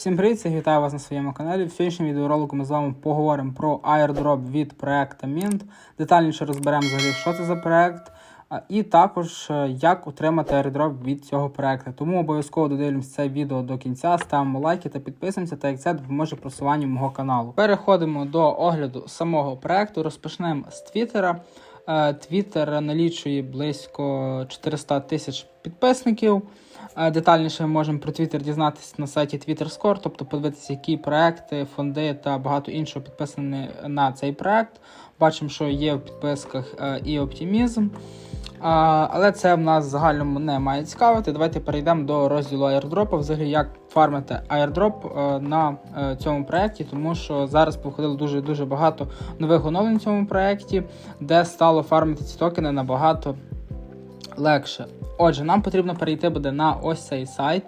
Всім привіт, всіх вітаю вас на своєму каналі. В сьогоднішньому відеоролику ми з вами поговоримо про airdrop від проекту Mint. Детальніше розберемо взагалі, що це за проект, і також е, як отримати airdrop від цього проекту. Тому обов'язково додивимося це відео до кінця, ставимо лайки та підписуємося, так як це допоможе просуванню мого каналу. Переходимо до огляду самого проекту. Розпочнемо з Твіттера. Е, Твіттер налічує близько 400 тисяч підписників. Е, Детальніше ми можемо про Твіттер дізнатися на сайті Twitter Score, тобто подивитися, які проекти, фонди та багато іншого підписані на цей проект. Бачимо, що є в підписках е, і оптимізм. А, але це в нас в загальному не має цікавити. Давайте перейдемо до розділу airdrop. Взагалі, як фармити airdrop е, на е, цьому проєкті, тому що зараз походило дуже дуже багато нових оновлень в цьому проєкті, де стало фармити ці токени набагато легше. Отже, нам потрібно перейти буде на ось цей сайт.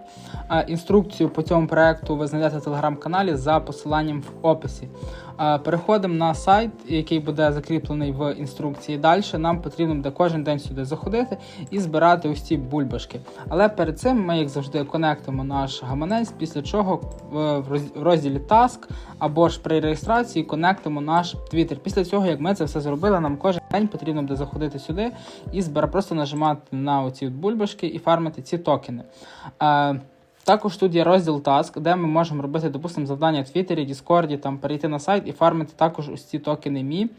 Е, Інструкцію по цьому проекту ви знайдете в телеграм-каналі за посиланням в описі. Е, Переходимо на сайт, який буде закріплений в інструкції. Далі нам потрібно буде кожен день сюди заходити і збирати ось ці бульбашки. Але перед цим ми, як завжди, конектимо наш гаманець, після чого е, в розділі Task або ж при реєстрації конектимо наш Twitter. Після цього, як ми це все зробили, нам кожен день потрібно буде заходити сюди і збира просто нажимати на оці бульбашки і фармити ці токени. Також тут є розділ Task, де ми можемо робити, допустимо, завдання в Твіттері, Діскорді, там перейти на сайт і фармити також ось ці токени Мі.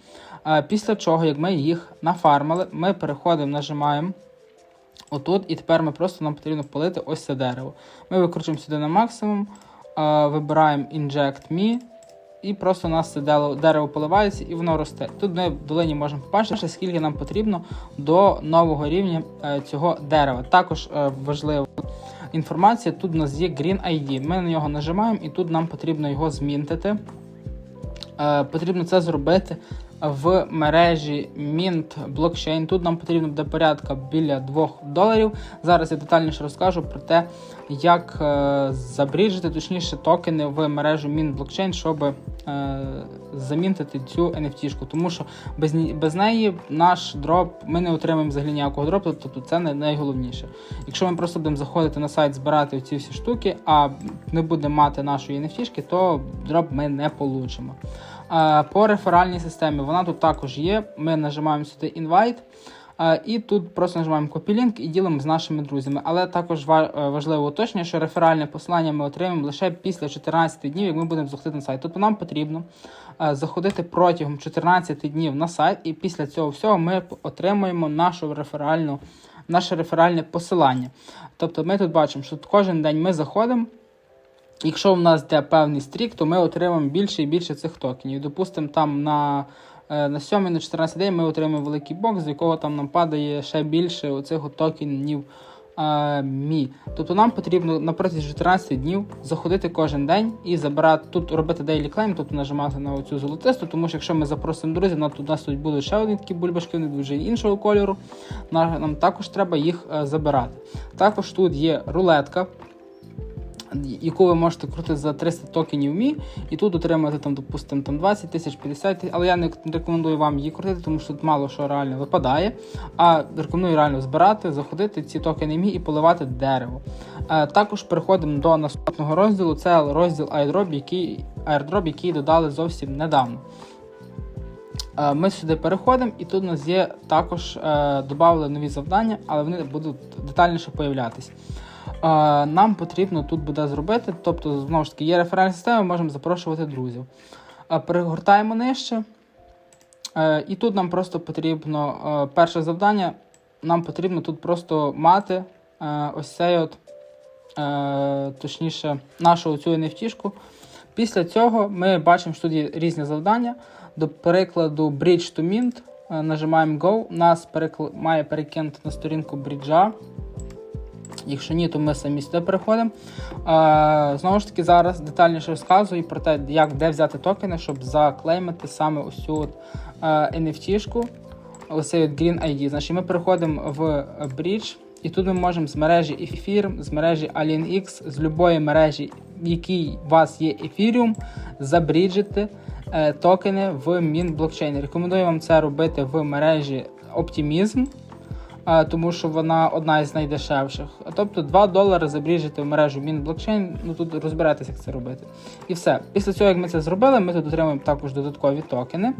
Е, Після чого, як ми їх нафармили, ми переходимо, нажимаємо отут, і тепер ми просто нам потрібно полити ось це дерево. Ми викручуємо сюди на максимум, е, вибираємо Inject Me, і просто у нас це дерево, поливається і воно росте. Тут ми в долині можемо побачити, скільки нам потрібно до нового рівня е, цього дерева. Також е, інформація, тут у нас є Green ID. Ми на нього нажимаємо і тут нам потрібно його змінтити. Е, потрібно це зробити в мережі Mint Blockchain. Тут нам потрібно буде порядка біля 2 доларів. Зараз я детальніше розкажу про те, як е, забріджити, точніше, токени в мережу Mint Blockchain, щоб е, замінтити цю NFT-шку. Тому що без, без неї наш дроп, ми не отримаємо взагалі ніякого дропу, тобто це найголовніше. Якщо ми просто будемо заходити на сайт, збирати ці всі штуки, а не будемо мати нашої NFT-шки, то дроп ми не получимо. Е, По реферальній системі вона тут також є. Ми нажимаємо сюди Invite. І тут просто нажимаємо Copy-link і ділимо з нашими друзями. Але також е, уточнення, що реферальне послання ми отримаємо лише після 14 днів, як ми будемо заходити на сайт. Тобто нам потрібно е, заходити протягом 14 днів на сайт, і після цього всього ми отримуємо нашу реферальну, наше реферальне посилання. Тобто ми тут бачимо, що кожен день ми заходимо. Якщо в нас йде певний стрік, то ми отримаємо більше і більше цих токенів. Допустимо, там на, на 7 на 14 день ми отримаємо великий бокс, з якого там нам падає ще більше оцих токенів е, мі. Тобто нам потрібно на протязі 14 днів заходити кожен день і забирати тут робити daily claim, тобто нажимати на оцю золотисту, тому що якщо ми запросимо друзів, на тут у нас тут будуть ще одні такі бульбашки, вони дуже іншого кольору. Нам також треба їх е, забирати. Також тут є рулетка яку ви можете крутити за 300 токенів мі, і тут отримати там, допустимо, там 20 тисяч, 50 тисяч, але я не рекомендую вам її крутити, тому що тут мало що реально випадає. А рекомендую реально збирати, заходити ці токени мі і поливати дерево. Е, також переходимо до наступного розділу. Це розділ airdrop, який, airdrop, який додали зовсім недавно. Е, Ми сюди переходимо, і тут у нас є також е, додали нові завдання, але вони будуть детальніше появлятись. Нам потрібно тут буде зробити, тобто, знову ж таки, є реферальна система, ми можемо запрошувати друзів. Перегортаємо нижче. Е, І тут нам просто потрібно е, перше завдання. Нам потрібно тут просто мати е, ось цей от, точніше, нашу цю NFT-шку. Після цього ми бачимо, що тут є різні завдання. До прикладу, Bridge to Mint. Нажимаємо Go. Нас перекл... має перекинути на сторінку бріджа. Якщо ні, то ми самі сюди переходимо. Знову ж таки, зараз детальніше розказую про те, як де взяти токени, щоб заклеймити саме ось NFT-шку, ось от Green ID. Значить, ми переходимо в Bridge, і тут ми можемо з мережі Ethereum, з мережі AlienX, з будь-якої мережі, в якій у вас є Ethereum, забріджити е, токени в Mint блокчейн. Рекомендую вам це робити в мережі Optimism. Е, тому що вона одна із найдешевших. Тобто 2 долари забріжете в мережу Blockchain, ну тут розберетеся, як це робити. І все. Після цього, як ми це зробили, ми тут отримаємо також додаткові токени.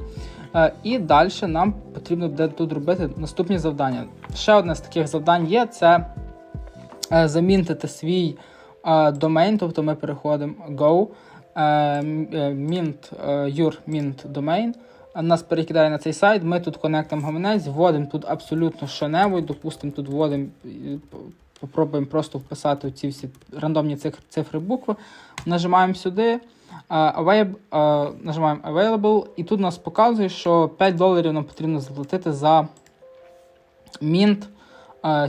Е, І далі нам потрібно буде тут робити наступні завдання. Ще одне з таких завдань є: це е, замінтити свій домен, тобто ми переходимо go, mint, your mint domain. Нас перекидає на цей сайт, ми тут конектимо гаманець, вводимо тут абсолютно що-небудь, допустимо, тут вводимо, попробуємо просто вписати ці всі рандомні цифри, букви. Нажимаємо сюди, е, нажимаємо Available, і тут нас показує, що 5 доларів нам потрібно заплатити за мінт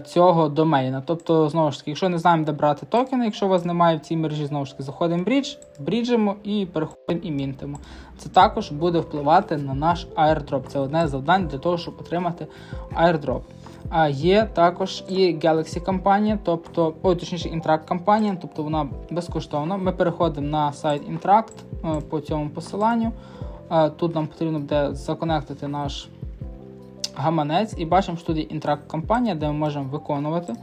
цього домейна. Тобто, знову ж таки, якщо не знаємо, де брати токени, якщо у вас немає в цій мережі, знову ж таки, заходимо в брідж, бріджимо і переходимо і мінтимо. Це також буде впливати на наш airdrop. Це одне з завдань для того, щоб отримати airdrop. А є також і Galaxy компанія, тобто, ой, точніше, Interact компанія, тобто вона безкоштовна. Ми переходимо на сайт Interact е, по цьому посиланню. Е, Тут нам потрібно буде законектити наш гаманець і бачимо, що тут є інтракт компанія, де ми можемо виконувати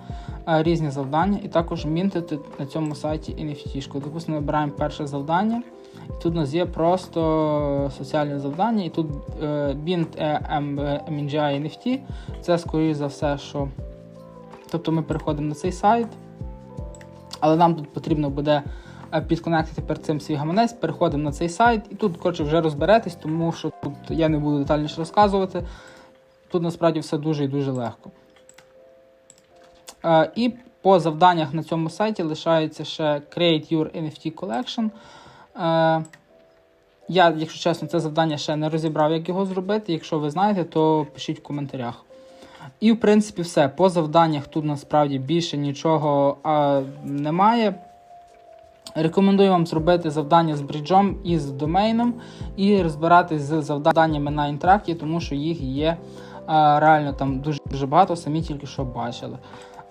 е, різні завдання і також мінтити на цьому сайті NFT. Допустимо, вибираємо перше завдання. І тут у нас є просто соціальне завдання, і тут Bint MNGI NFT. Це скоріше за все, що. Тобто ми переходимо на цей сайт, але нам тут потрібно буде е, підконектити перед цим свій гаманець, переходимо на цей сайт, і тут, коротше, вже розберетесь, тому що тут я не буду детальніше розказувати. Тут насправді все дуже і дуже легко. Е, і по завданнях на цьому сайті лишається ще Create Your NFT Collection. Е, я, якщо чесно, це завдання ще не розібрав, як його зробити. Якщо ви знаєте, то пишіть в коментарях. І, в принципі, все. По завданнях тут насправді більше нічого а, немає. Рекомендую вам зробити завдання з бриджом і з домейном, і розбиратись з завданнями на інтракті, тому що їх є реально там дуже, дуже багато, самі тільки що бачили.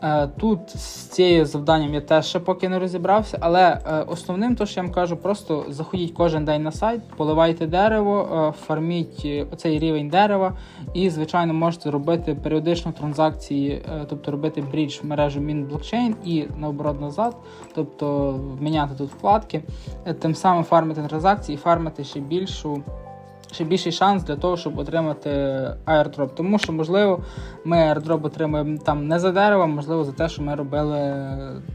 Е, Тут з цією завданням я теж ще поки не розібрався, але е, основним, то що я вам кажу, просто заходіть кожен день на сайт, поливайте дерево, е, фарміть оцей рівень дерева, і, звичайно, можете робити періодично транзакції, тобто робити брідж в мережу Blockchain і наоборот назад, тобто міняти тут вкладки, тим самим фармити транзакції і фармити ще більшу. Ще більший шанс для того, щоб отримати airdrop. Тому що, можливо, ми airdrop отримуємо там не за дерево, можливо, за те, що ми робили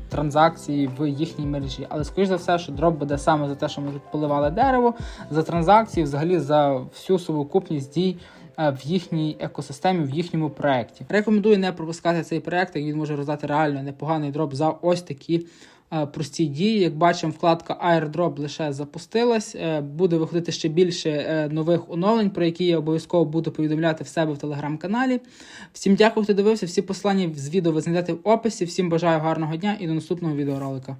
транзакції в їхній мережі. Але, скоріш за все, що дроп буде саме за те, що ми тут поливали дерево, за транзакції, взагалі за всю совокупність дій е, в їхній екосистемі, в їхньому проєкті. Рекомендую не пропускати цей проєкт, як він може роздати реально непоганий дроп за ось такі. Е, Прості дії, як бачимо, вкладка airdrop лише запустилась. Е, Буде виходити ще більше е, нових оновлень, про які я обов'язково буду повідомляти в себе в телеграм-каналі. Всім дякую, хто дивився. Всі послання з відео ви знайдете в описі. Всім бажаю гарного дня і до наступного відеоролика.